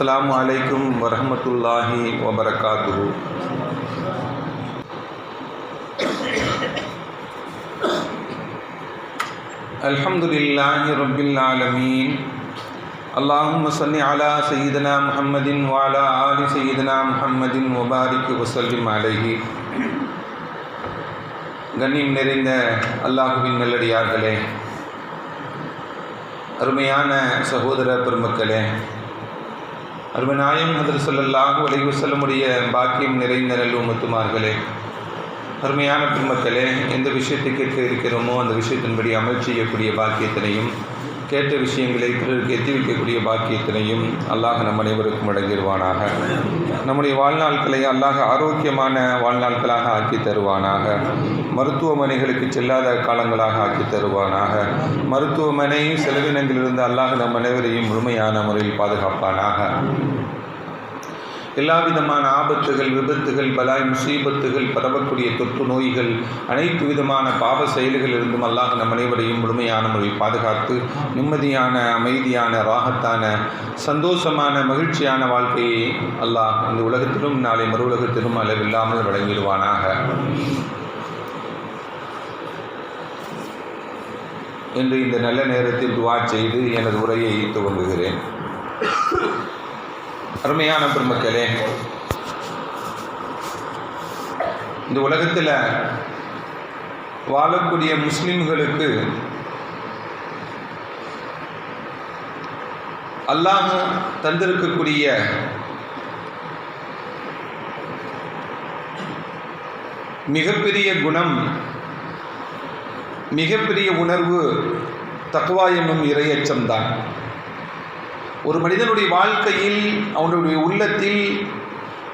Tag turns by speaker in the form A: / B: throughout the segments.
A: السلام عليكم ورحمة الله وبركاته الحمد لله رب العالمين اللهم صل على سيدنا محمد وعلى آل سيدنا محمد وبارك وسلم عليه கண்ணியம் நிறைந்த அல்லாஹுவின் நல்லடியார்களே அருமையான சகோதர பெருமக்களே அருமநாயம் ஹதர் சொல்லல்லாஹு அலைஹி வஸல்லமுடைய பாக்கியம் நிறைந்த நல்லுமத்துமார்களே அருமையான பெருமக்களே எந்த விஷயத்தை கேட்க இருக்கிறோமோ அந்த விஷயத்தின்படி அமல் செய்யக்கூடிய பாக்கியத்தினையும் கேட்ட விஷயங்களை பிறருக்கு எத்தி வைக்கக்கூடிய பாக்கியத்தினையும் அல்லாஹ் நம் அனைவருக்கும் வழங்கிடுவானாக. நம்முடைய வாழ்நாட்களை அல்லாஹ் ஆரோக்கியமான வாழ்நாட்களாக ஆக்கி தருவானாக. மருத்துவமனைகளுக்கு செல்லாத காலங்களாக ஆக்கி தருவானாக. மருத்துவமனை செலவினங்களிலிருந்து அல்லாஹ் நம் அனைவரையும் முழுமையான முறையில் பாதுகாப்பானாக. எல்லா விதமான ஆபத்துகள் விபத்துகள் பலாய் முசீபத்துகள் பரவக்கூடிய தொற்று நோய்கள் அனைத்து விதமான பாவ செயல்களிலிருந்தும் அல்லாஹ் நம் அனைவரையும் முழுமையான முறையில் பாதுகாத்து நிம்மதியான அமைதியான ராகத்தான சந்தோஷமான மகிழ்ச்சியான வாழ்க்கையை அல்லாஹ் இந்த உலகத்திலும் நாளை மறு உலகத்திலும் அளவில்லாமல் வழங்கிடுவானாக. என்று இந்த நல்ல நேரத்தில் துவா செய்து எனது உரையை துவங்குகிறேன். அருமையான பெருமக்களே இந்த உலகத்தில் வாழக்கூடிய முஸ்லிம்களுக்கு அல்லாஹ் தந்திருக்கக்கூடிய மிகப்பெரிய குணம் மிகப்பெரிய உணர்வு தக்குவா என்னும் இரையச்சம்தான் ஒரு மனிதனுடைய வாழ்க்கையில் அவனுடைய உள்ளத்தில்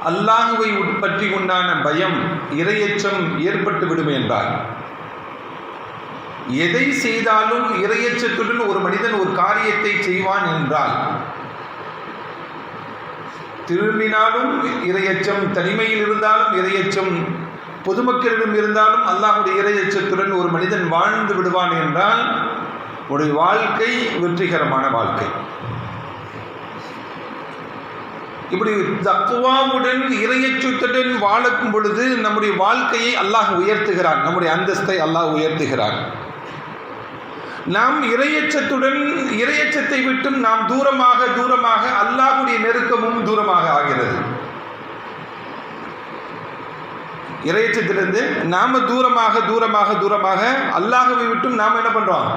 A: அல்லாஹுவை பற்றி உண்டான பயம் இரையச்சம் ஏற்பட்டு விடும் என்றார். எதை செய்தாலும் இரையச்சத்துடன் ஒரு மனிதன் ஒரு காரியத்தை செய்வான் என்றால் திரும்பினாலும் இரையச்சம் தனிமையில் இருந்தாலும் இரையச்சம் பொதுமக்களிடம் இருந்தாலும் அல்லாஹுடைய இரையச்சத்துடன் ஒரு மனிதன் வாழ்ந்து விடுவான் என்றால் உடைய வாழ்க்கை வெற்றிகரமான வாழ்க்கை. இப்படி தக்குவாவுடன் இறையச்சுத்துடன் வாழும் பொழுது நம்முடைய வாழ்க்கையை அல்லாஹ் உயர்த்துகிறான். நம்முடைய அந்தஸ்தை அல்லாஹ் உயர்த்துகிறான். நாம் இரையச்சத்துடன் இரையச்சத்தை விட்டும் நாம் தூரமாக தூரமாக அல்லாஹுடைய நெருக்கமும் தூரமாக ஆகிறது. இறையச்சத்திலிருந்து நாம தூரமாக தூரமாக தூரமாக அல்லாஹவை விட்டும் நாம் என்ன பண்ணுறோம்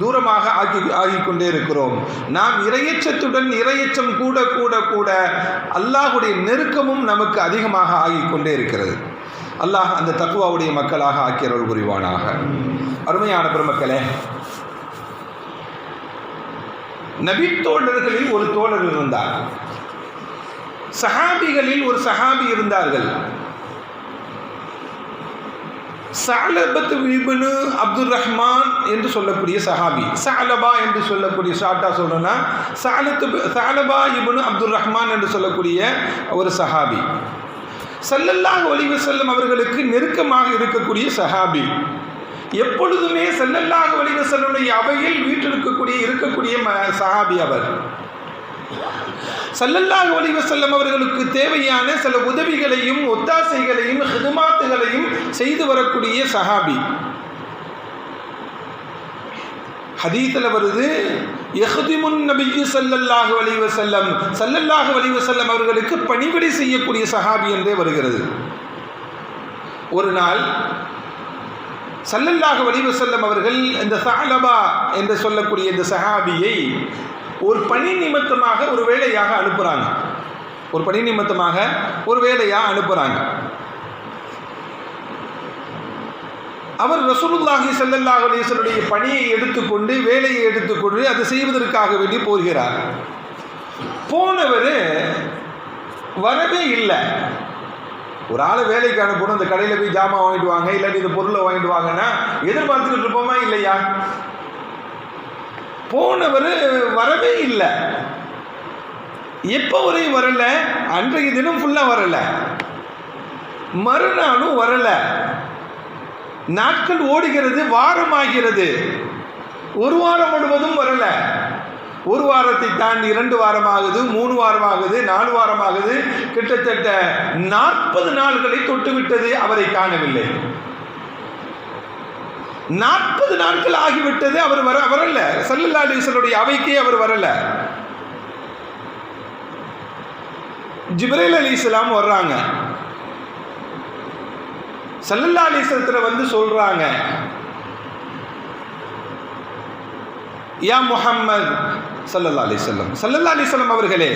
A: தூரமாக ஆக்கி ஆகிக்கொண்டே இருக்கிறோம். நாம் இரையச்சத்துடன் இரையச்சம் கூட கூட கூட அல்லாஹுடைய நெருக்கமும் நமக்கு அதிகமாக ஆகிக்கொண்டே இருக்கிறது. அல்லாஹ் அந்த தக்குவாவுடைய மக்களாக ஆக்கியவர்கள் புரிவானாக. அருமையான பெருமக்களே நபித்தோழர்களில் ஒரு தோழர் இருந்தார். சஹாபிகளில் ஒரு சஹாபி இருந்தார்கள். சாலபத் இபனு அப்துல் ரஹ்மான் என்று சொல்லக்கூடிய சஹாபி. சாலபா என்று சொல்லக்கூடிய ஷார்ட்டாக சொல்லணும்னா சாலத்து சாலபா இபனு அப்துல் ரஹ்மான் என்று சொல்லக்கூடிய ஒரு சஹாபி. சல்லல்லாஹ் ஒளிவு செல்லும் அவர்களுக்கு நெருக்கமாக இருக்கக்கூடிய சஹாபி. எப்பொழுதுமே செல்லல்லாஹ் ஒளிவு செல்லுடைய அவையில் வீட்டில் இருக்கக்கூடிய இருக்கக்கூடிய சஹாபி அவர். சல்லல்லாஹ் ஒலிவ செல்லம் அவர்களுக்கு தேவையான சில உதவிகளையும் ஒத்தாசைகளையும் ஹிதுமாத்துகளையும் செய்து வரக்கூடிய சஹாபி. ஹதீத்தில் வருது எஹதிமுன் நபிக்கு சல்லல்லாஹு அலிவ செல்லம் சல்லல்லாஹு அலிவ செல்லம் அவர்களுக்கு பணிபடி செய்யக்கூடிய சஹாபி என்றே வருகிறது. ஒரு நாள் சல்லல்லாஹு அலிவ செல்லம் அவர்கள் இந்த சாலபா என்று சொல்லக்கூடிய இந்த சஹாபியை ஒரு பணி நிமித்தமாக ஒரு வேலையாக அனுப்புகிறாங்க ஒரு பணி நிமித்தமாக ஒரு வேலையாக அனுப்புகிறாங்க அவர் ரசூலுல்லாஹி சல்லல்லாஹ் அலிஸ்வருடைய பணியை எடுத்துக்கொண்டு வேலையை எடுத்துக்கொண்டு அதை செய்வதற்காக வேண்டி போகிறார். போனவர் வரவே இல்லை. ஒரு ஆளை வேலைக்கு அனுப்பணும் அந்த கடையில் போய் ஜாமான் வாங்கிட்டு வாங்க இல்லாட்டி இந்த பொருளை வாங்கிட்டு வாங்கன்னா எதிர்பார்த்துக்கிட்டு இருப்போமா இல்லையா? போனவர் வரவே இல்லை. எப்போ வரையும் வரல? அன்றைய தினம் ஃபுல்லாக வரல. மறுநாளும் வரல. நாட்கள் ஓடுகிறது வாரம் ஆகிறது ஒரு வாரம் முழுவதும் வரல. ஒரு வாரத்தை தாண்டி இரண்டு வாரம் ஆகுது மூணு வாரம் ஆகுது நாலு வாரம் ஆகுது கிட்டத்தட்ட நாற்பது நாள்களை தொட்டுவிட்டது அவரை காணவில்லை. நாற்பது நாட்கள் ஆகிவிட்டது அவர் வர வரல. சல்லல்லா அலிஸ்வருடைய அவைக்கே அவர் வரல. ஜிப்ரேல் அலி இஸ்லாம் வர்றாங்க. சல்லல்லா அலிஸ்வரத்தில் வந்து சொல்றாங்க யா முஹம்மது சல்லல்லா அலிஸ்லம் சல்லல்லா அலிஸ்லம் அவர்களே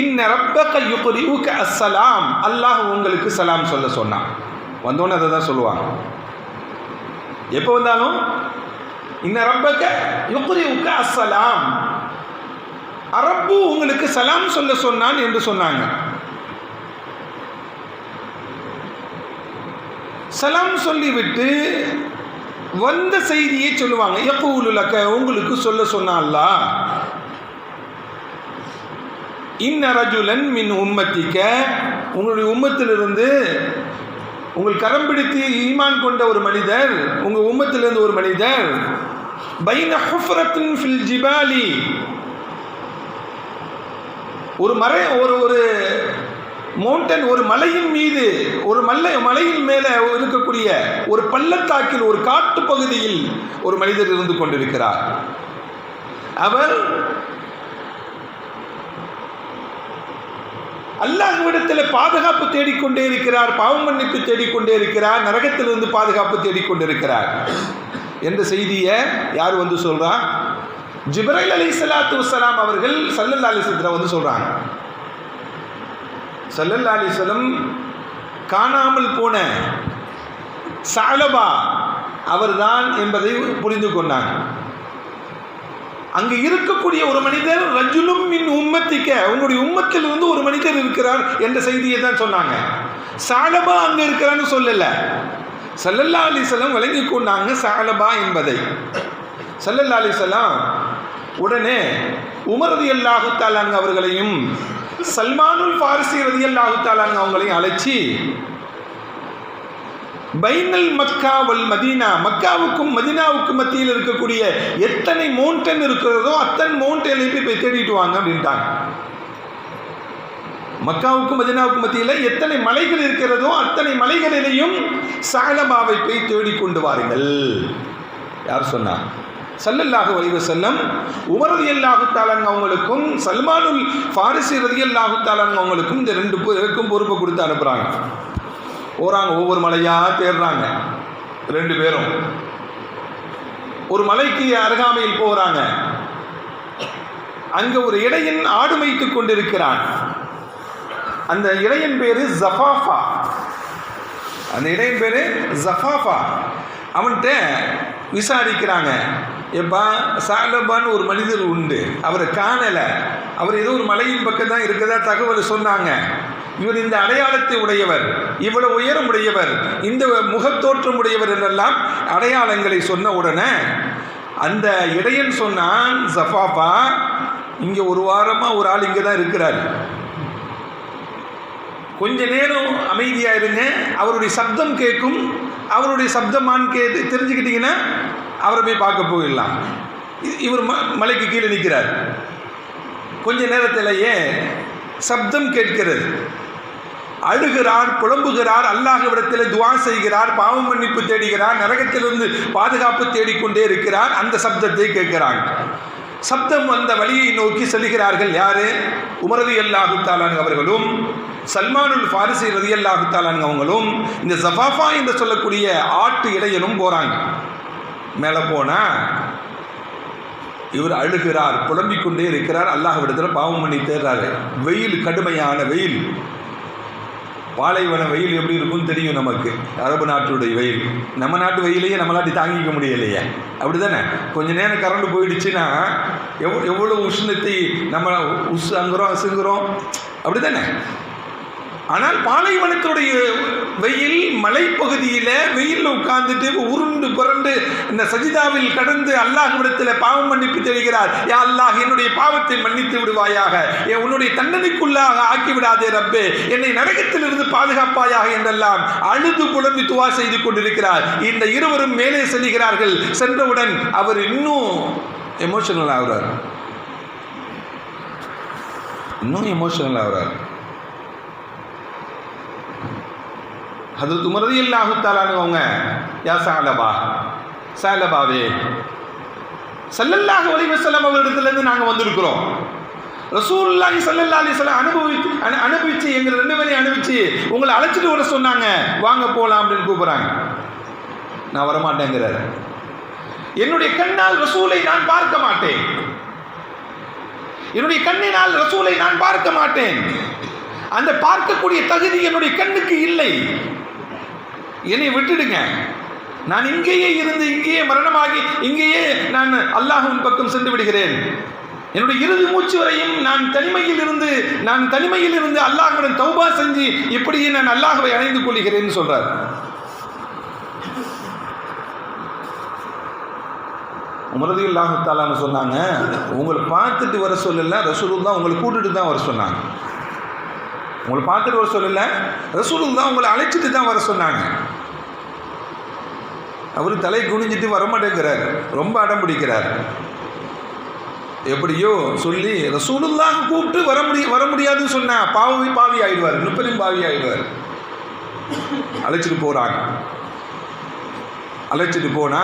A: இன்ன ரப்பக யுக்ரியுக அஸ்ஸலாம் அல்லாஹ் உங்களுக்கு சலாம் சொல்ல சொன்னான். வந்தோன்னே அதை தான் சொல்லுவாங்க. எப்போ வந்தாலும்? இன்ன ரப்பக உக்க அஸ்ஸலாம். அரப்பு உங்களுக்கு சலாம் சொல்ல சொன்னான் என்று சொன்னாங்க. சலாம் சொல்லிவிட்டு வந்த செய்தியை சொல்லுவாங்க. எப்பூலுலக்க உங்களுக்கு சொல்ல சொன்னால்லா இன்ன ரஜுலன் மின் உம்மத்திக்க உங்களுடைய உம்மத்திலிருந்து உங்கள் கரம் பிடித்து ஈமான் கொண்ட ஒரு மனிதர் உங்கள் உம்மத்திலிருந்து ஒரு மனிதர் பைன ஹுஃப்ரத்தின் ஃபில் ஜிபாலி. ஒரு மறை ஒரு ஒரு மவுண்டன் ஒரு மலையின் மீது ஒரு மல்லை மலையின் மேலே இருக்கக்கூடிய ஒரு பள்ளத்தாக்கில் ஒரு காட்டு பகுதியில் ஒரு மனிதர் இருந்து கொண்டிருக்கிறார். அவர் அல்லாஹ்விடத்தில் பாதுகாப்பு தேடிக்கொண்டே இருக்கிறார் பாவம் மன்னிப்பு தேடிக்கொண்டே இருக்கிறார் நரகத்திலிருந்து பாதுகாப்பு தேடிக்கொண்டிருக்கிறார். என்ற செய்தியை யார் வந்து சொல்றா? ஜிப்ரைல் அலி சலாத்து வலாம் அவர்கள் சல்லல்லா அலிசத்தில் வந்து சொல்றாங்க. சல்லல்லா அலிசலம் காணாமல் போன சாலபா அவர்தான் என்பதை புரிந்து கொண்டாங்க. அங்கு இருக்கக்கூடிய ஒரு மனிதர் ரஜுலும் மின் உம்மத்திக்க உங்களுடைய உம்மத்தில் இருந்து ஒரு மனிதர் இருக்கிறார் என்ற செய்தியை தான் சொன்னாங்க. சாலபா அங்க இருக்கிறான்னு சொல்லல. சல்லல்லா அலிசல்லாம் விளங்கி கொண்டாங்க சாலபா என்பதை. சல்லல்லா அலிசல்லாம் உடனே உமரது அல்லாஹு தாலாங்க அவர்களையும் சல்மானுல் ஃபாரிசி ரதி அல்லாஹு தாலாங்க அவங்களையும் அழைச்சி பைனல் மக்கா வல் மதீனா. மக்காவுக்கும் மதீனாவுக்கும் மத்தியில் இருக்கக்கூடிய எத்தனை மவுண்டன் இருக்கிறதோ அத்தனை மவுண்டனை போய் போய் தேடிட்டு வாங்க அப்படின்ட்டாங்க. மக்காவுக்கும் மதினாவுக்கும் மத்தியில் எத்தனை மலைகள் இருக்கிறதோ அத்தனை மலைகளிலேயும் சாலபாவை போய் தேடிக்கொண்டு வாருங்கள். யார் சொன்னா? சல்லல்லாஹு வலிவு செல்லம் உமரதி அல்லாஹு தாலாங்க அவங்களுக்கும் சல்மானுல் ஃபாரிசி ரதி அல்லாஹு அவங்களுக்கும் இந்த ரெண்டு பேருக்கும் பொறுப்பை கொடுத்து அனுப்புகிறாங்க போகிறாங்க ஒவ்வொரு மலையாக தேடுறாங்க. ரெண்டு பேரும். ஒரு மலைக்கு அருகாமையில் போகிறாங்க அங்கே ஒரு இடையன் ஆடு வைத்துக் கொண்டிருக்கிறான். அந்த இடையன் பேரு ஜஃபாஃபா. அந்த இடையன் பேரு ஜஃபாஃபா. அவன்கிட்ட விசாரிக்கிறாங்க. எப்பா சாலபான்னு ஒரு மனிதர் உண்டு. அவரை காணலை. அவர் ஏதோ ஒரு மலையின் பக்கம் தான் இருக்கதா தகவல் சொன்னாங்க. இவர் இந்த அடையாளத்தை உடையவர் இவ்வளவு உயரம் உடையவர் இந்த முகத்தோற்றம் உடையவர் என்றெல்லாம் அடையாளங்களை சொன்ன உடனே அந்த இடையன் சொன்னான் ஜஃபாஃபா இங்கே ஒரு வாரமாக ஒரு ஆள் இங்கே தான் இருக்கிறார். கொஞ்ச நேரம் அமைதியாக இருங்க அவருடைய சப்தம் கேட்கும் அவருடைய சப்தமான்னு கேட்டு தெரிஞ்சுக்கிட்டிங்கன்னா அவரை போய் பார்க்க போயிடலாம். இவர் ம மலைக்கு கீழே நிற்கிறார். கொஞ்ச நேரத்திலேயே சப்தம் கேட்கிறது. அழுகிறார் புலம்புகிறார் அல்லாஹ்விடத்தில் துவா செய்கிறார் பாவம் மன்னிப்பு தேடுகிறார் நரகத்திலிருந்து பாதுகாப்பு தேடிக்கொண்டே இருக்கிறார். அந்த சப்தத்தை கேட்கிறாங்க. சப்தம் அந்த வழியை நோக்கி செல்கிறார்கள் யாரு? உமரது அல்லாஹு தாலான் அவர்களும் சல்மானுல் ஃபாரிசி ரதி அல்லாஹு தாலான் அவங்களும் இந்த ஜஃபாஃபா என்று சொல்லக்கூடிய ஆட்டு இடையனும் போகிறாங்க மேலே போனால் இவர் அழுகிறார் புலம்பிக் கொண்டே இருக்கிறார் அல்லாஹ்விடத்தில் பாவம் பண்ணி தேர்றாரு வெயில் கடுமையான வெயில். பாலைவன வெயில் எப்படி இருக்கும்னு தெரியும் நமக்கு? அரபு நாட்டுடைய வெயில். நம்ம நாட்டு வெயிலையே நம்மளாட்டி தாங்கிக்க முடியலையே. அப்படி தானே கொஞ்ச நேரம் கரண்ட் போயிடுச்சுன்னா எவ் எவ்வளோ உஷ்ணத்தை நம்ம உஸ் அங்குறோம் அசுங்குறோம்? அப்படி தானே ஆனால் பாலைவனத்துடைய வெயில் மலைப்பகுதியில் வெயிலில் உட்கார்ந்துட்டு உருண்டு புரண்டு இந்த சஜிதாவில் கடந்து அல்லாஹ்விடத்தில் பாவம் மன்னிப்பு தெரிகிறார். யா அல்லாஹ் என்னுடைய பாவத்தை மன்னித்து விடுவாயாக. என் உன்னுடைய தண்டனைக்குள்ளாக ஆக்கி விடாதே ரப்பே. என்னை நரகத்திலிருந்து பாதுகாப்பாயாக என்றெல்லாம் அழுது புலம்பி துவா செய்து கொண்டிருக்கிறார். இந்த இருவரும் மேலே செல்கிறார்கள். சென்றவுடன் அவர் இன்னும் எமோஷனல் ஆகிறார். இன்னும் எமோஷனல் ஆகிறார். அது துமரதி இல்லாஹுத்தாலான்னு அவங்க யா சாலபா சாலபாவே சல்லல்லாஹு அலைஹி வஸல்லம் அவர்களிடத்துலேருந்து நாங்கள் வந்திருக்கிறோம். ரசூல்லாஹி சல்லல்லா அலைஹி அனுபவித்து அனு அனுபவிச்சு எங்கள் ரெண்டு பேரையும் அனுபவிச்சு உங்களை அழைச்சிட்டு வர சொன்னாங்க. வாங்க போகலாம் அப்படின்னு கூப்பிட்றாங்க. நான் வரமாட்டேங்கிறார். என்னுடைய கண்ணால் ரசூலை நான் பார்க்க மாட்டேன். என்னுடைய கண்ணினால் ரசூலை நான் பார்க்க மாட்டேன். அந்த பார்க்கக்கூடிய தகுதி என்னுடைய கண்ணுக்கு இல்லை. என்னை விட்டுடுங்க. நான் இங்கேயே இருந்து இங்கேயே மரணமாகி இங்கேயே நான் அல்லாஹும் பக்கம் சென்று விடுகிறேன். என்னுடைய இறுதி மூச்சு வரையும் நான் தனிமையில் இருந்து நான் தனிமையில் இருந்து அல்லாஹுடன் தௌபா செஞ்சு இப்படியே நான் அல்லாஹவை அணைந்து கொள்கிறேன்னு சொல்றார். உமரது இல்லாஹத்தாலான்னு சொன்னாங்க உங்களை பார்த்துட்டு வர சொல்லல ரசூலுல்லா உங்களை கூட்டுட்டு தான் வர சொன்னாங்க. உங்களை பார்த்துட்டு வர சொல்லல ரசூலுல்லா உங்களை அழைச்சிட்டு தான் வர சொன்னாங்க. அவர் தலை குனிஞ்சிட்டு வரமாட்டேங்கிறார். ரொம்ப அடம் பிடிக்கிறார். எப்படியோ சொல்லி ரசூலுல்லாக கூப்பிட்டு வர முடிய வர முடியாதுன்னு சொன்னா பாவி பாவி ஆயிடுவார். முப்பதும் பாவி ஆயிடுவார். அழைச்சிட்டு போகிறாங்க அழைச்சிட்டு போனா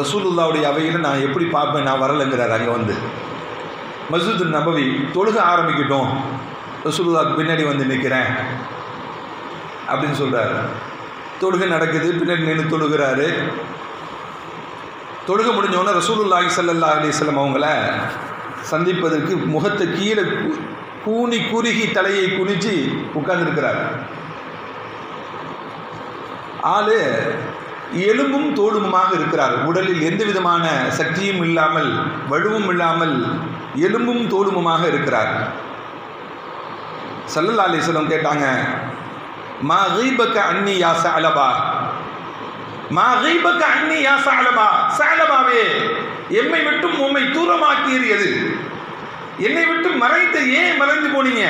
A: ரசூலுல்லாவுடைய அவையில் நான் எப்படி பார்ப்பேன்? நான் வரலைங்கிறார் அங்கே வந்து. மசூத் நபவி தொழுக ஆரம்பிக்கட்டும். ரசூலுல்லாவுக்கு பின்னாடி வந்து நிற்கிறேன் அப்படின்னு சொல்கிறார் தொழுகை நடக்குது பின்னாடி நின்று தொழுகிறாரு. தொழுக முடிஞ்சவொடனே ரசூலுல்லாஹி சல்லா அலைஹி வஸல்லம் அவங்கள சந்திப்பதற்கு முகத்தை கீழே கு- கூனி குறுகி தலையை குனிச்சு உட்கார்ந்துருக்கிறார். ஆளு எலும்பும் தோலுமாக இருக்கிறார். உடலில் எந்த விதமான சக்தியும் இல்லாமல் வலுவும் இல்லாமல் எலும்பும் தோலுமுமாக இருக்கிறார். சல்லல்லா அலிஸ்லம் கேட்டாங்க மா கீபக்க அன்னி யா சஅலபா. மா கீபக்க அன்னி யா சஅலபா. சஅலபாவே எம்மை விட்டும் உம்மை தூரமாக்கியது என்னை விட்டு மறைத்து ஏன் மறைந்து போனீங்க?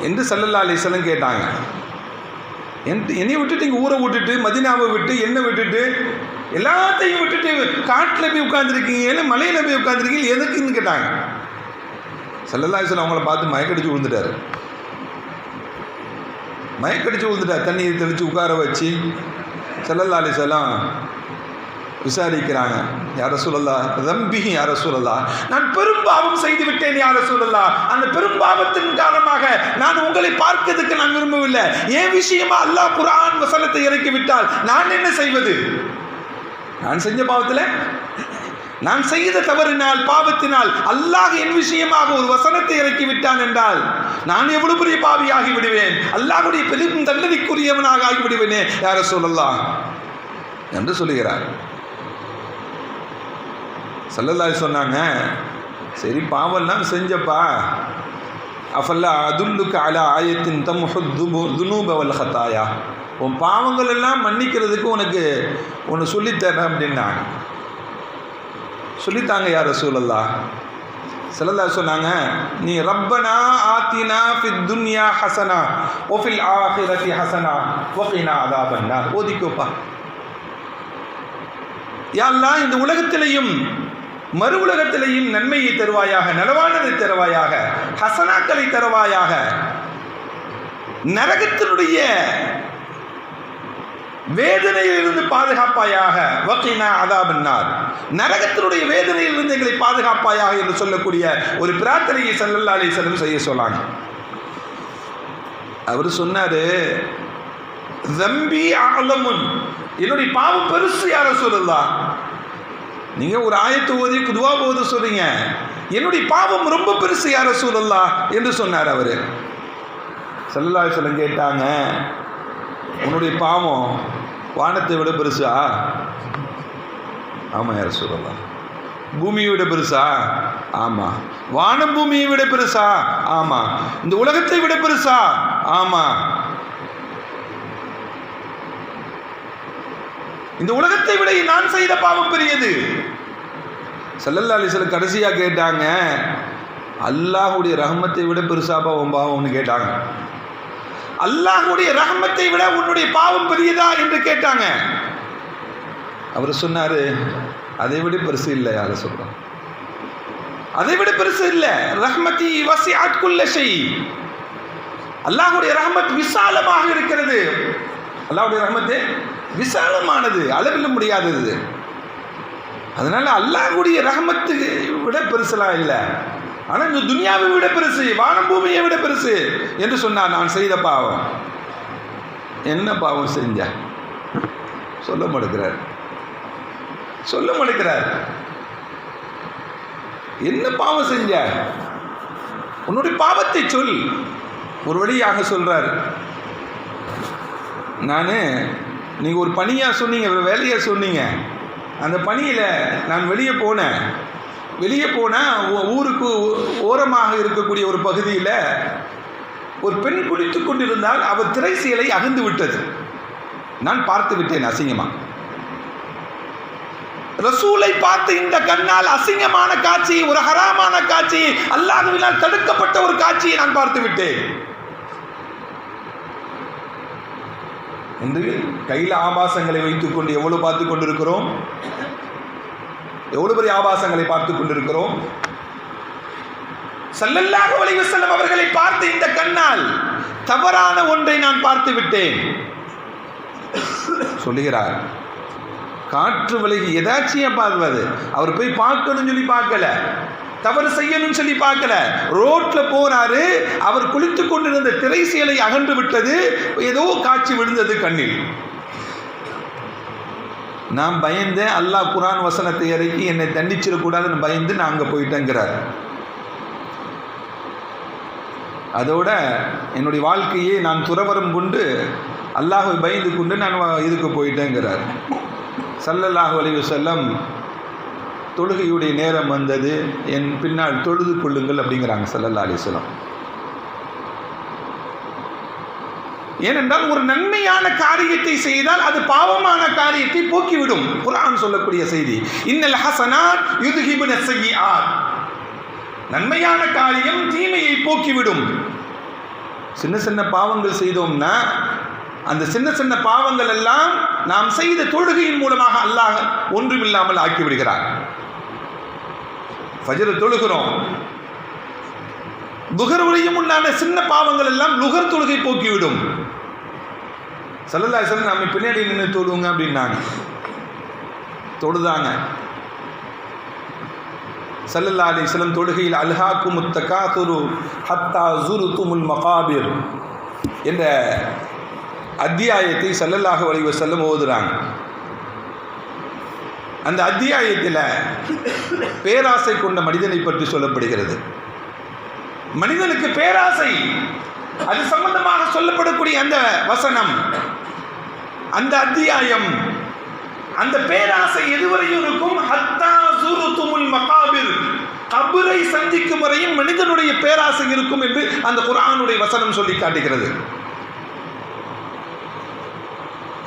A: என்று சல்லல்லா அலிஸ்லம் கேட்டாங்க. என்- என்னை விட்டுட்டு இங்கே ஊரை விட்டுட்டு மதினாவை விட்டு என்னை விட்டுட்டு எல்லாத்தையும் விட்டுட்டு காட்டில் போய் உட்காந்துருக்கீங்க இல்லை மலையில் போய் உட்காந்துருக்கீங்க எதுக்குன்னு கேட்டாங்க. சல்லல்லா அலிஸ்லாம் அவங்கள பார்த்து மயக்கடிச்சு விழுந்துட்டாரு. மயக்கடிச்சு விழுந்துட்டா தண்ணியை தெளித்து உட்கார வச்சு சல்லல்லா அலிஸ்லாம் விசாரிக்கிறாங்க. யார சூழல்லா ரம்பி யார சூழல்லா நான் பெரும்பாவம் செய்து விட்டேன் யார சூழல்லா அந்த பெரும் பாவத்தின் காரணமாக நான் உங்களை பார்க்கிறதுக்கு நான் விரும்பவில்லை. ஏன் விஷயமா அல்லாஹ் குரான் வசனத்தை இறக்கி விட்டால் நான் என்ன செய்வது? நான் செஞ்ச பாவத்தில் நான் செய்த தவறினால் பாவத்தினால் அல்லாஹ் என் விஷயமாக ஒரு வசனத்தை இறக்கி விட்டான் என்றால் நான் எவ்வளவு பெரிய பாவியாகி விடுவேன்? அல்லாஹுடைய பெரும் தண்டனைக்குரியவனாக ஆகி விடுவேனே யார சொல்லலாம் என்று சொல்லுகிறார். சல்லல்லாஹு சொன்னாங்க சரி பாவம்லாம் செஞ்சப்பா. அஃபல்லா அதுல்லுக்கு அலா ஆயத்தின் தம் துனூபவல் ஹத்தாயா உன் பாவங்கள் எல்லாம் மன்னிக்கிறதுக்கு உனக்கு ஒன்று சொல்லித்தரேன் அப்படின்னாங்க. சொல்லித்தாங்க யார் ரசூலல்லா. செல்லல்லா சொன்னாங்க நீ ரப்பனா ஆத்தினா ஃபித் துன்யா ஹசனா ஒஃபில் ஆஹிரதி ஹசனா ஒஃபினா அதாபன்னா ஓதிக்கோப்பா. யாரெல்லாம் இந்த உலகத்திலையும் மறு உலகத்திலையும் நன்மையை தருவாயாக நலவானதை தருவாயாக ஹசனாக்களை தருவாயாக நரகத்தினுடைய வேதனையிலிருந்து பாதுகாப்பாயாக வக்கீனா அதாபின்னார். நரகத்தினுடைய வேதனையிலிருந்து எங்களை பாதுகாப்பாயாக என்று சொல்லக்கூடிய ஒரு பிரார்த்தனையை சல்லல்லா அலைஹி செய்ய சொன்னாங்க. அவர் சொன்னாரு தம்பி ஆலமுன் என்னுடைய பாவம் பெருசு யார சொல்லலா நீங்க ஒரு ஆயத்து ஓதி குதுவா போது சொல்றீங்க என்னுடைய பாவம் ரொம்ப பெருசு யார சூழல்லா என்று சொன்னார் அவரு. சல்லல்லா சொல்லம் கேட்டாங்க உன்னுடைய பாவம் வானத்தை விட பெருசா? ஆமாம் யார் சொல்லலாம் பூமியை விட பெருசா? ஆமாம் வானம் பூமியை விட பெருசா? ஆமாம் இந்த உலகத்தை விட பெருசா? ஆமாம் இந்த உலகத்தை விட நான் செய்த பாவம் பெரியது. சல்லல்லா அலிஸ்வலம் கடைசியாக கேட்டாங்க அல்லாஹுடைய ரஹமத்தை விட பெருசாப்பா உன் பாவம்னு கேட்டாங்க. அல்லாஹுடைய ரஹமத்தை விட உன்னுடைய பாவம் பெரியதா என்று கேட்டாங்க. அவர் சொன்னாரு அதை விட பெருசு இல்லை யார சொல்றோம் அதை விட பெருசு இல்லை. ரஹ்மதி வசி ஆட்குள்ள செய் அல்லாஹுடைய ரஹமத் விசாலமாக இருக்கிறது. அல்லாஹுடைய ரஹமத்து விசாலமானது அளவில் முடியாதது. அதனால அல்லாஹுடைய ரஹமத்து விட பெருசெல்லாம் இல்லை. ஆனால் இந்த துனியாவை விட பெருசு வானம் பூமியை விட பெருசு என்று சொன்னார் நான் செய்த பாவம். என்ன பாவம் செஞ்ச? சொல்ல மறுக்கிறார் சொல்ல மறுக்கிறார் என்ன பாவம் செஞ்ச? உன்னுடைய பாவத்தை சொல். ஒரு வழியாக சொல்றார். நான் நீங்கள் ஒரு பணியாக சொன்னீங்க ஒரு வேலையாக சொன்னீங்க. அந்த பணியில் நான் வெளியே போனேன். வெளியே போனால் ஊருக்கு ஓரமாக இருக்கக்கூடிய ஒரு பகுதியில் ஒரு பெண் குளித்து கொண்டிருந்தால் அவர் திரைசீலை அகந்து விட்டது. நான் பார்த்து விட்டேன் அசிங்கமா. ரசூலை பார்த்து இந்த கண்ணால் அசிங்கமான காட்சி ஒரு ஹராமான காட்சி அல்லாதவினால் தடுக்கப்பட்ட ஒரு காட்சியை நான் பார்த்து விட்டேன். என்று கையில் ஆபாசங்களை வைத்துக்கொண்டு எவ்வளவு பார்த்து கொண்டிருக்கிறோம்? எவ்வளவு பெரிய ஆபாசங்களை பார்த்து கொண்டிருக்கிறோம்? சல்லல்லாக அலைஹி செல்லும் அவர்களை பார்த்து இந்த கண்ணால் தவறான ஒன்றை நான் பார்த்து விட்டேன். சொல்லுகிறார் காற்று விலகி எதாச்சியா பார்ப்பது? அவர் போய் பார்க்கணும்னு சொல்லி பார்க்கல. தவறு செய்யணும்னு சொல்லி பார்க்கல. ரோட்ல போனாரு அவர் குளித்து கொண்டிருந்த திரை சேலை அகன்று விட்டது ஏதோ காட்சி விழுந்தது கண்ணில். நான் பயந்தேன் அல்லாஹ் குரான் வசனத்தை இறக்கி என்னை தண்டிச்சிடக்கூடாதுன்னு பயந்து நான் அங்கே போயிட்டேங்கிறார். அதோட என்னுடைய வாழ்க்கையை நான் துறவரம் கொண்டு அல்லாஹை பயந்து கொண்டு நான் இதுக்கு போயிட்டேங்கிறார். சல்லல்லாஹு அலைவு செல்லம் தொழுகையுடைய நேரம் வந்தது. என் பின்னால் தொழுது கொள்ளுங்கள் அப்படிங்கிறாங்க சல்லல்லா அலிஸ்லாம் ஏனென்றால் ஒரு நன்மையான காரியத்தை செய்தால் அது பாவமான காரியத்தை போக்கிவிடும். குரான் சொல்லக்கூடிய செய்தி. இன்னல் ஹசனாத் யுதுஹிபுன ஸய்யிஆத் நன்மையான காரியம் தீமையை போக்கிவிடும். சின்ன சின்ன பாவங்கள் செய்தோம்னா அந்த சின்ன சின்ன பாவங்கள் எல்லாம் நாம் செய்த தொழுகையின் மூலமாக அல்லாஹ் ஒன்றுமில்லாமல் ஆக்கி விடுகிறார் தொழுகிறோம். நுகர்வுலையும் உண்டான சின்ன பாவங்கள் எல்லாம் நுகர் தொழுகை போக்கிவிடும். சல்லல்லா சொல்ல நம்ம பின்னாடி நின்று தொழுவுங்க அப்படின்னாங்க. தொழுதாங்க. சல்லல்லா அலிஸ்லம் தொழுகையில் அல்ஹாக்கு முத்தகாத்துரு ஹத்தா ஜுரு துமுல் மகாபிர் என்ற அத்தியாயத்தை சல்லல்லாஹு அலைஹி செல்லும் ஓதுறாங்க. அந்த அத்தியாயத்தில் பேராசை கொண்ட மனிதனை பற்றி சொல்லப்படுகிறது. மனிதனுக்கு பேராசை அது சம்பந்தமாக சொல்லப்படக்கூடிய அந்த வசனம் அந்த அத்தியாயம். அந்த பேராசை எதுவரையும் இருக்கும்? ஹத்தா ஜுருதுமுல் மகாபிர். கபரை சந்திக்கும் வரையும் மனிதனுடைய பேராசை இருக்கும் என்று அந்த குரானுடைய வசனம் சொல்லி காட்டுகிறது.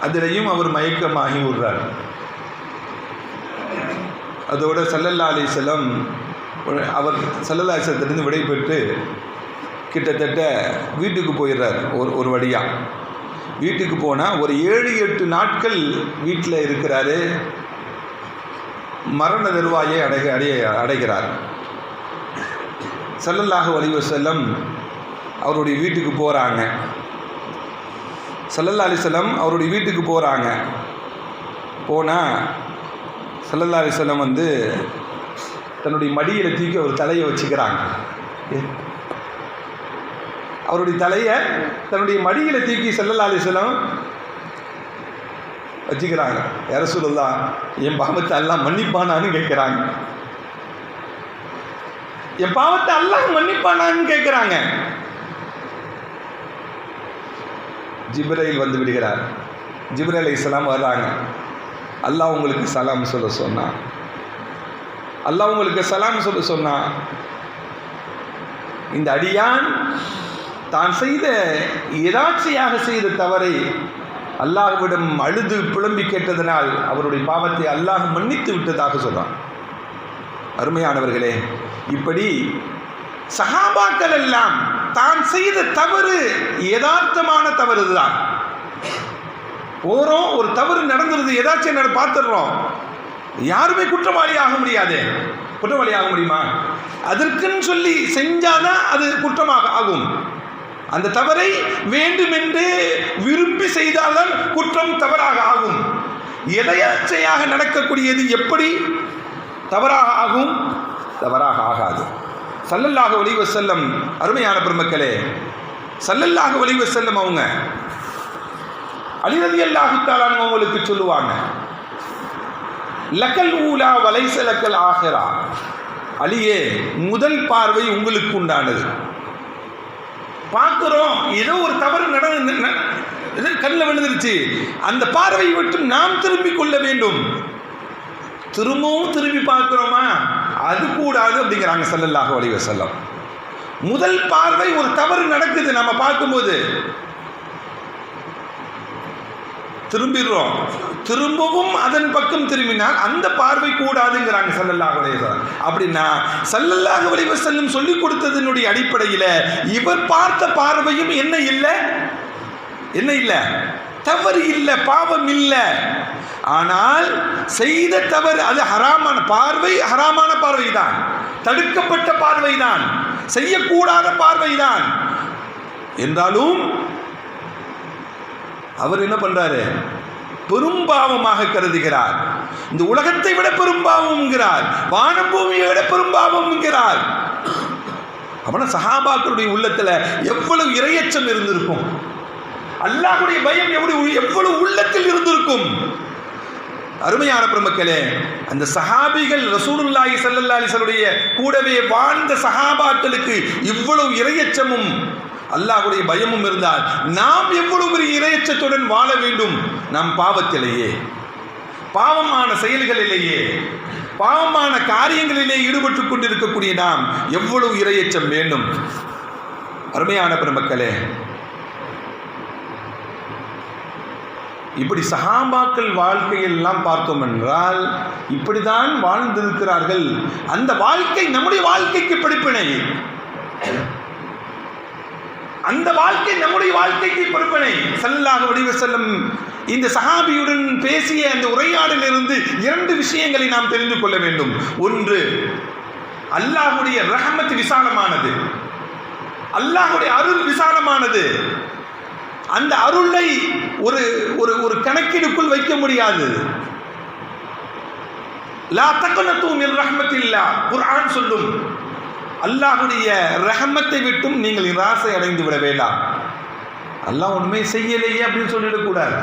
A: அதிலையும் அவர் மயக்கமாகி விடுறார். அதோட சல்லல்லா அலிசல்லம் அவர் சல்லல்லா அலிசத்திலிருந்து விடைபெற்று கிட்டத்தட்ட வீட்டுக்கு போயிடுறார் ஒரு ஒரு வழியாக வீட்டுக்கு போனால் ஒரு ஏழு எட்டு நாட்கள் வீட்டில் இருக்கிறாரு. மரண தருவாயை அடைய அடைய அடைகிறார். செல்லல்லாக வலிவு செல்லம் அவருடைய வீட்டுக்கு போகிறாங்க சல்லல்லா அலிசல்லம் அவருடைய வீட்டுக்கு போகிறாங்க போனால் சல்லல்லா அலிசல்லம் வந்து தன்னுடைய மடியில் தூக்கி அவர் தலையை வச்சுக்கிறாங்க. அவருடைய தலையை தன்னுடைய மடியில் தூக்கி சல்லல்லா செல்லம் வச்சுக்கிறாங்க. யார சொல்லலாம் என் பாவத்தை எல்லாம் மன்னிப்பானான்னு கேட்குறாங்க. என் பாவத்தை அல்லாஹ் மன்னிப்பானான்னு கேட்குறாங்க. ஜிப்ரையில் வந்து விடுகிறார். ஜிப்ரைல் இஸ்லாம் வர்றாங்க. அல்லாஹ் உங்களுக்கு சலாம் சொல்ல சொன்னான் அல்லாஹ் உங்களுக்கு சலாம் சொல்ல சொன்னான் இந்த அடியான் தான் செய்த எதாட்சியாக செய்த தவறை அல்லாஹ்விடம் அழுது புலம்பி கேட்டதனால் அவருடைய பாவத்தை அல்லாஹ் மன்னித்து விட்டதாக சொல்றான். அருமையானவர்களே இப்படி சகாபாக்கள் எல்லாம் தான் செய்த தவறு யதார்த்தமான தவறு தான் போகிறோம் ஒரு தவறு நடந்துருது ஏதாச்சும் பார்த்துடுறோம். யாருமே குற்றவாளி ஆக முடியாது. குற்றவாளி ஆக முடியுமா? அதற்குன்னு சொல்லி செஞ்சாதான் அது குற்றமாக ஆகும். அந்த தவறை வேண்டுமென்று விரும்பி செய்தால்தான் குற்றம் தவறாக ஆகும். எதையாச்சையாக நடக்கக்கூடியது எப்படி? தவறாக ஆகும் தவறாக ஆகாது. சல்லல்லாக ஒளிவு செல்லம் அருமையான பெருமக்களே சல்லல்லாக ஒளிவு செல்லம் அவங்க அலிரதி அவங்களுக்கு சொல்லுவாங்க லக்கல் ஊலா வலைசலக்கல் ஆகிறா அலியே முதல் பார்வை உங்களுக்கு உண்டானது. பார்க்குறோம். ஏதோ ஒரு தவறு நடந்து கண்ணில் விழுந்துருச்சு. அந்த பார்வையை விட்டு நாம் திரும்பி கொள்ள வேண்டும். திரும்பவும் திரும்பி பார்க்குறோமா? அது கூடாது அப்படிங்கிறாங்க சல்லல்லாஹு அலைஹி செல்லம் முதல் பார்வை ஒரு தவறு நடக்குது. நம்ம பார்க்கும்போது திரும்பிடுறோம். திரும்பவும் அதன் பக்கம் திரும்பினால் அந்த பார்வை கூடாதுங்கிறாங்க சல்லல்லாஹு அலைஹி அப்படின்னா சல்லல்லாஹு அலைஹி சொல்லிக் கொடுத்ததனுடைய அடிப்படையில் இவர் பார்த்த பார்வையும் என்ன இல்லை? என்ன இல்லை? தவறு இல்லை பாவம் இல்லை. ஆனால் செய்த தவறு அது ஹராமான பார்வை ஹராமான பார்வை தான் தடுக்கப்பட்ட பார்வை தான் செய்யக்கூடாத பார்வை தான் என்றாலும் அவர் என்ன பண்ணுறாரு பெரும்பாவமாக கருதுகிறார். இந்த உலகத்தை விட பெரும்பாவம்ங்கிறார். வானம் பூமியை விட பெரும்பாவம்ங்கிறார். அவன சஹாபாக்களுடைய உள்ளத்தில் எவ்வளவு இரையச்சம் இருந்திருக்கும்? அல்லாஹுடைய பயம் எவ்வளவு எவ்வளவு உள்ளத்தில் இருந்திருக்கும்? அருமையான பெருமக்களே அந்த சஹாபிகள் ரசூலுல்லாஹி ஸல்லல்லாஹு அலைஹி கூடவே வாழ்ந்த சஹாபாக்களுக்கு இவ்வளவு இரையச்சமும் அல்லாஹுடைய பயமும் இருந்தால் நாம் எவ்வளவு பெரிய இரையச்சத்துடன் வாழ வேண்டும்? நம் பாவத்திலேயே. பாவமான செயல்களிலேயே. பாவமான காரியங்களிலே ஈடுபட்டு கொண்டிருக்கக்கூடிய நாம் எவ்வளவு இரையச்சம் வேண்டும்? அருமையான பெருமக்களே இப்படி சகாபாக்கள் வாழ்க்கையெல்லாம் பார்த்தோம் என்றால் இப்படிதான் வாழ்ந்திருக்கிறார்கள். அந்த வாழ்க்கை நம்முடைய வாழ்க்கைக்கு படிப்பினை. அந்த வாழ்க்கை நம்முடைய வாழ்க்கைக்கு பொறுப்பனை. சல்லாக வடிவு செல்லும் இந்த சஹாபியுடன் பேசிய அந்த உரையாடலிருந்து இரண்டு விஷயங்களை நாம் தெரிந்து கொள்ள வேண்டும். ஒன்று அல்லாஹுடைய ரஹமத் விசாலமானது. அல்லாஹுடைய அருள் விசாலமானது. அந்த அருளை ஒரு ஒரு ஒரு கணக்கீடுக்குள் வைக்க முடியாது. லா தக்கனத்து ரஹமத் இல்லா குர்ஆன் சொல்லும். அல்லாஹுடைய ரஹமத்தை விட்டும் நீங்கள் நிராசை அடைந்து விட வேண்டாம். அல்லாஹ் ஒன்றுமே செய்யலையே அப்படின்னு சொல்லிடக்கூடாது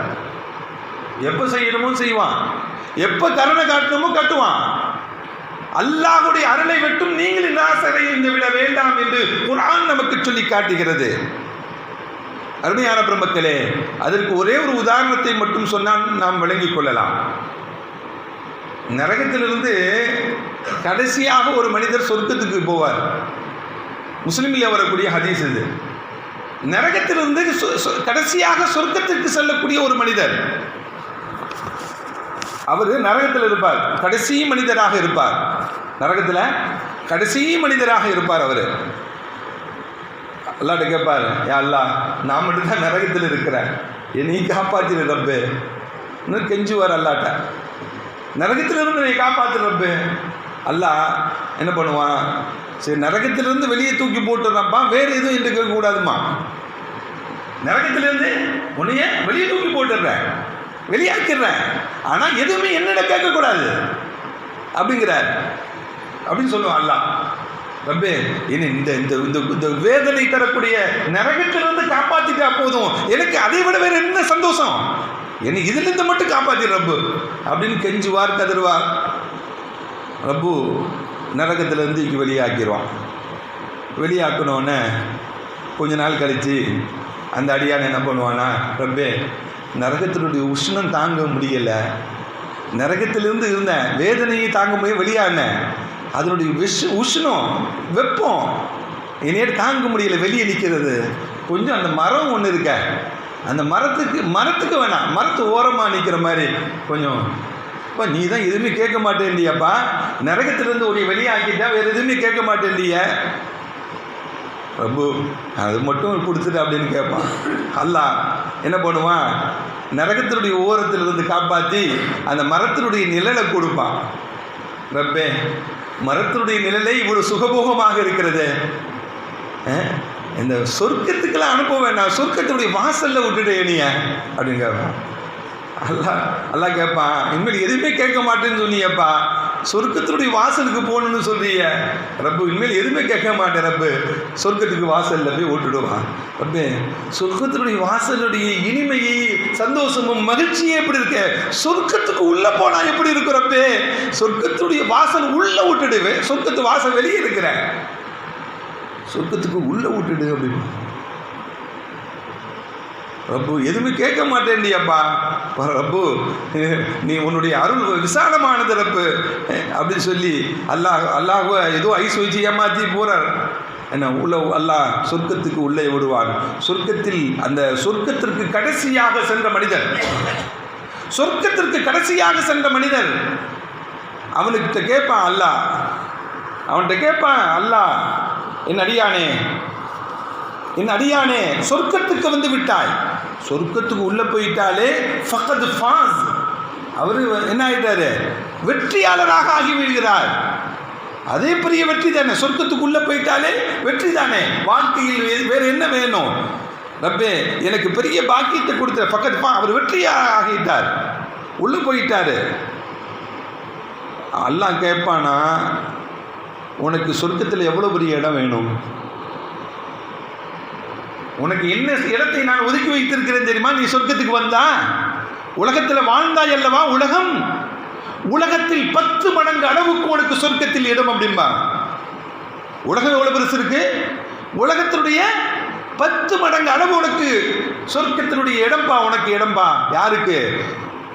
A: எப்போ செய்யணுமோ செய்வான். எப்போ கருணை காட்டணுமோ கட்டுவான். அல்லாஹுடைய அருளை விட்டும் நீங்கள் நிராசை அடைந்து விட வேண்டாம் என்று குரான் நமக்கு சொல்லி காட்டுகிறது. அருமையான பிரம்மக்களே அதற்கு ஒரே ஒரு உதாரணத்தை மட்டும் சொன்னால் நாம் விளங்கிக் கொள்ளலாம். நரகத்திலிருந்து கடைசியாக ஒரு மனிதர் சொர்க்கத்துக்கு போவார். முஸ்லீமில் வரக்கூடிய ஹதீஸ் இது. நரகத்திலிருந்து சொ- சொ- கடைசியாக சொர்க்கத்திற்கு செல்லக்கூடிய ஒரு மனிதர். அவர் நரகத்தில் இருப்பார். கடைசி மனிதராக இருப்பார். நரகத்தில் கடைசி மனிதராக இருப்பார் அவர். அல்லாட்ட கேட்பார் யா அல்லா நான் மட்டும்தான் நரகத்தில் இருக்கிறேன். என்னையும் காப்பாற்றிரு ரப்பு. இன்னும் கெஞ்சுவார் அல்லாட்ட. நரகத்திலிருந்து நீ காப்பாற்று அல்ல அல்லாஹ் என்ன பண்ணுவான்? சரி நரகத்திலிருந்து வெளியே தூக்கி போட்டுறப்பா வேறு எதுவும் என்று கேட்கக்கூடாதுமா? நரகத்திலிருந்து உன்னைய வெளியே தூக்கி போட்டுடுறேன் வெளியாக்கிடுறேன் ஆனால் எதுவுமே என்னிடம் கேட்கக்கூடாது. அப்படிங்கிறார். அப்படின்னு சொல்லுவான் அல்லாஹ் ரப்பே என்ன இந்த இந்த இந்த இந்த வேதனை தரக்கூடிய நரகத்திலிருந்து காப்பாற்றிட்டா போதும். எனக்கு அதை விட வேற என்ன சந்தோஷம்? என்னை இதுலேருந்து மட்டும் காப்பாத்தி ரப்பு. அப்படின்னு கெஞ்சுவார் கதறுவார். ரப்பு நரகத்திலேருந்து இங்கே வெளியாக்கிடுவான் வெளியாக்கணுன்னு கொஞ்ச நாள் கழித்து அந்த அடியான் என்ன பண்ணுவானா ரப்பே நரகத்தினுடைய உஷ்ணம் தாங்க முடியலை. நரகத்திலிருந்து இருந்தேன் வேதனையை தாங்க முடிய வெளியானேன் அதனுடைய விஷ உஷ்ணம் வெப்பம் என்னையே தாங்க முடியல. வெளியே நிற்கிறது கொஞ்சம் அந்த மரம் ஒன்று இருக்க அந்த மரத்துக்கு மரத்துக்கு வேணாம். மரத்து ஓரமாக நிற்கிற மாதிரி கொஞ்சம். அப்பா நீ தான் எதுவுமே கேட்க மாட்டேன்டியாப்பா நரகத்திலேருந்து உடைய வெளியாக்கிட்டா வேறு எதுவுமே கேட்க மாட்டேன்டிய பிரபு அது மட்டும் கொடுத்துட்டு அப்படின்னு கேட்பான். அல்லா என்ன பண்ணுவான்? நரகத்தினுடைய ஓரத்திலிருந்து காப்பாற்றி அந்த மரத்தினுடைய நிழலை கொடுப்பான். ரப்பே மரத்தினுடைய நிழலை இவ்வளோ சுகபோகமாக இருக்கிறது. இந்த சொர்க்கத்துக்கெல்லாம் அனுப்ப வேண்டாம். சொர்க்கத்துடைய வாசலில் விட்டுட்டு நீ அப்படின்னு கேட்பான். அல்லா அல்லா கேட்பான் இனிமேல் எதுவுமே கேட்க மாட்டேன்னு சொன்னியப்பா. சொர்க்கத்தினுடைய வாசலுக்கு போகணும்னு சொல்றிய. ரப்பு இனிமேல் எதுவுமே கேட்க மாட்டேன் ரப்பு. சொர்க்கத்துக்கு வாசலில் போய் ஓட்டுடுவான். ரப்பு சொர்க்கத்தினுடைய வாசலுடைய இனிமையை சந்தோஷமும் மகிழ்ச்சியே எப்படி இருக்க? சொர்க்கத்துக்கு உள்ள போனா எப்படி இருக்கும் ரப்பே? சொர்க்கத்துடைய வாசல் உள்ள விட்டுடுவேன் சொர்க்கத்து வாசல் வெளியே இருக்கிறேன் சொர்க்கத்துக்கு உள்ளே விட்டுடு அப்படின்னு. ரப்பு எதுவுமே கேட்க மாட்டேன்டியப்பா. அப்பா ரப்பு நீ உன்னுடைய அருள் விசாலமானது ரப்பு அப்படின்னு சொல்லி அல்லாஹ் அல்லாஹ் ஏதோ ஐஸ் வச்சு ஏமாற்றி போறார். என்ன உள்ள அல்லாஹ் சொர்க்கத்துக்கு உள்ளே விடுவான். சொர்க்கத்தில் அந்த சொர்க்கத்திற்கு கடைசியாக சென்ற மனிதர். சொர்க்கத்திற்கு கடைசியாக சென்ற மனிதர். அவனுக்கிட்ட கேட்பான் அல்லாஹ். அவன்கிட்ட கேட்பான் அல்லாஹ் என் அடியானே என் அடியானே சொர்க்கத்துக்கு வந்து விட்டாய். சொர்க்கத்துக்கு உள்ள போயிட்டாலே ஃபகத் ஃபாஸ். அவர் என்ன ஆகிட்டாரு வெற்றியாளராக ஆகிவிடுகிறார் அதே பெரிய வெற்றி தானே? சொர்க்கத்துக்குள்ள போயிட்டாலே வெற்றி தானே? வாழ்க்கையில் வேறு வேற என்ன வேணும்? ரப்பே எனக்கு பெரிய பாக்கியத்தை கொடுத்த பக்கத்து அவர் வெற்றியாக ஆகிட்டார். உள்ள போயிட்டாரு. அல்லாஹ் கேட்பானா உனக்கு சொர்க்கத்தில் எவ்வளோ பெரிய இடம் வேணும்? உனக்கு என்ன இடத்தை நான் ஒதுக்கி வைத்திருக்கிறேன் தெரியுமா? நீ சொர்க்கத்துக்கு வந்தா? உலகத்தில் வாழ்ந்தாய் அல்லவா உலகம்? உலகத்தில் பத்து மடங்கு அளவுக்கு உனக்கு சொர்க்கத்தில் இடம் அப்படின்பா உலகம் எவ்வளோ பெருசு இருக்கு? உலகத்தினுடைய பத்து மடங்கு அளவு உனக்கு சொர்க்கத்தினுடைய இடம்பா உனக்கு இடம்பா. யாருக்கு?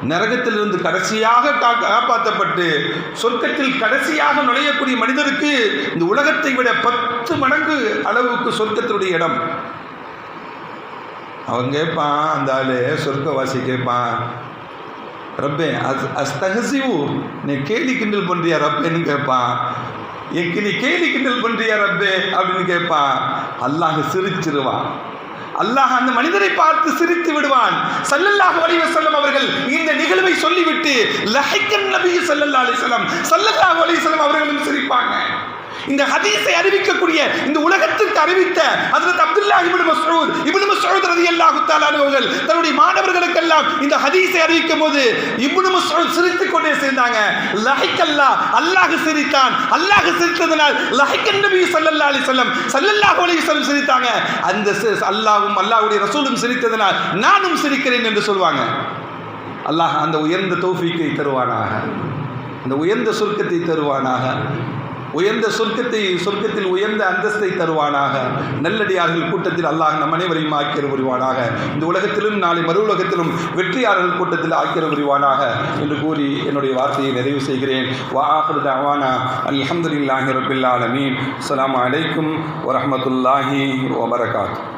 A: நரகத்திலிருந்து கடைசியாக கா- காப்பாற்றப்பட்டு சொர்க்கத்தில் கடைசியாக நுழையக்கூடிய மனிதருக்கு இந்த உலகத்தை விட பத்து மடங்கு அளவுக்கு சொர்க்கத்தினுடைய இடம். அவன் கேட்பான் அந்த ஆளு சொர்க்கவாசி கேட்பான். ரப்பே அஸ் அஸ்தகசிவு நீ கேலி கிண்டல் பண்றியா ரப்பேன்னு கேட்பான். எக்கு நீ கேலி கிண்டல் பண்றியா ரப்பே? அப்படின்னு கேட்பான். அல்லாஹ் சிரிச்சிருவான். அல்லாஹ் அந்த மனிதரை பார்த்து சிரித்து விடுவான். சல்லல்லாஹு அலைஹி வஸல்லம் அவர்கள் இந்த நிகழ்வை சொல்லிவிட்டு லஹைக்கன் நபி ஸல்லல்லாஹு அலைஹி வஸல்லம். சல்லல்லாஹு அலைஹி வஸல்லம் அவர்களும் சிரிப்பாங்க. இந்த ஹதீஸை அறிவிக்கக்கூடிய இந்த உலகத்திற்கு அறிவித்த ஹஜ்ரத் Abdullah ibn Masud ibn Masud ரலியல்லாஹு தஆலா அன்ஹு அவர்கள் தன்னுடைய செல்லம் இந்த ஹதீஸை அறிவிக்கும் போது இப்னு மசூத் சிரித்துக் கொண்டே சேர்ந்தாங்க. லஹிக்கல்லா அல்லாஹ் சிரித்தான். அல்லாஹ் சிரித்ததனால் லஹிக்கன் நபி ஸல்லல்லாஹு அலைஹி வஸல்லம் ஸல்லல்லாஹு அலைஹி வஸல்லம் சிரித்தாங்க. அந்த அல்லாஹும் அல்லாஹ்வும் அல்லாஹ்வுடைய ரசூலும் சிரித்ததனால் நானும் சிரிக்கிறேன் என்று சொல்வாங்க. அல்லாஹ் அந்த உயர்ந்த தௌஃபீக்கை தருவானாக. அந்த உயர்ந்த சுருக்கத்தை தருவானாக. உயர்ந்த சொர்க்கத்தை சொர்க்கத்தில் உயர்ந்த அந்தஸ்தை தருவானாக. நல்லடியார்கள் கூட்டத்தில் அல்லாஹ் நம் அனைவரையும் ஆக்கிர புரிவானாக. இந்த உலகத்திலும் நாளை மறு உலகத்திலும் வெற்றியாளர்கள் கூட்டத்தில் ஆக்கிர புரிவானாக என்று கூறி என்னுடைய வார்த்தையை நிறைவு செய்கிறேன். வாஹர் தவானா அல்ஹம்துலில்லாஹி ரபில் ஆலமீன். அலைக்கும் வரஹ்மத்துல்லாஹி வபரகாத்துஹு